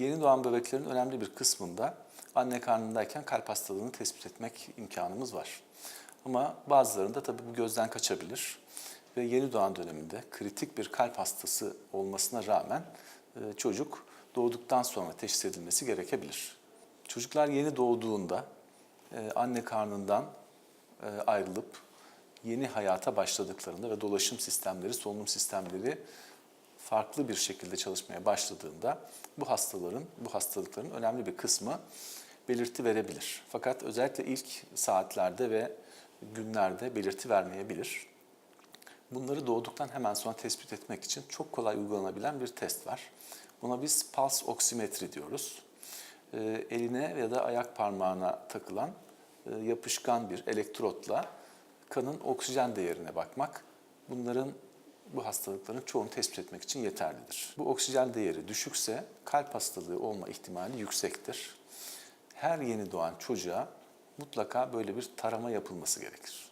Yeni doğan bebeklerin önemli bir kısmında anne karnındayken kalp hastalığını tespit etmek imkanımız var. Ama bazılarında tabii bu gözden kaçabilir ve yeni doğan döneminde kritik bir kalp hastası olmasına rağmen e, çocuk doğduktan sonra teşhis edilmesi gerekebilir. Çocuklar yeni doğduğunda e, anne karnından e, ayrılıp yeni hayata başladıklarında ve dolaşım sistemleri, solunum sistemleri farklı bir şekilde çalışmaya başladığında bu hastaların, bu hastalıkların önemli bir kısmı belirti verebilir. Fakat özellikle ilk saatlerde ve günlerde belirti vermeyebilir. Bunları doğduktan hemen sonra tespit etmek için çok kolay uygulanabilen bir test var. Buna biz pulse oksimetri diyoruz. Ee, eline ya da ayak parmağına takılan e, yapışkan bir elektrotla kanın oksijen değerine bakmak bunların bu hastalıkların çoğunu tespit etmek için yeterlidir. Bu oksijen değeri düşükse kalp hastalığı olma ihtimali yüksektir. Her yeni doğan çocuğa mutlaka böyle bir tarama yapılması gerekir.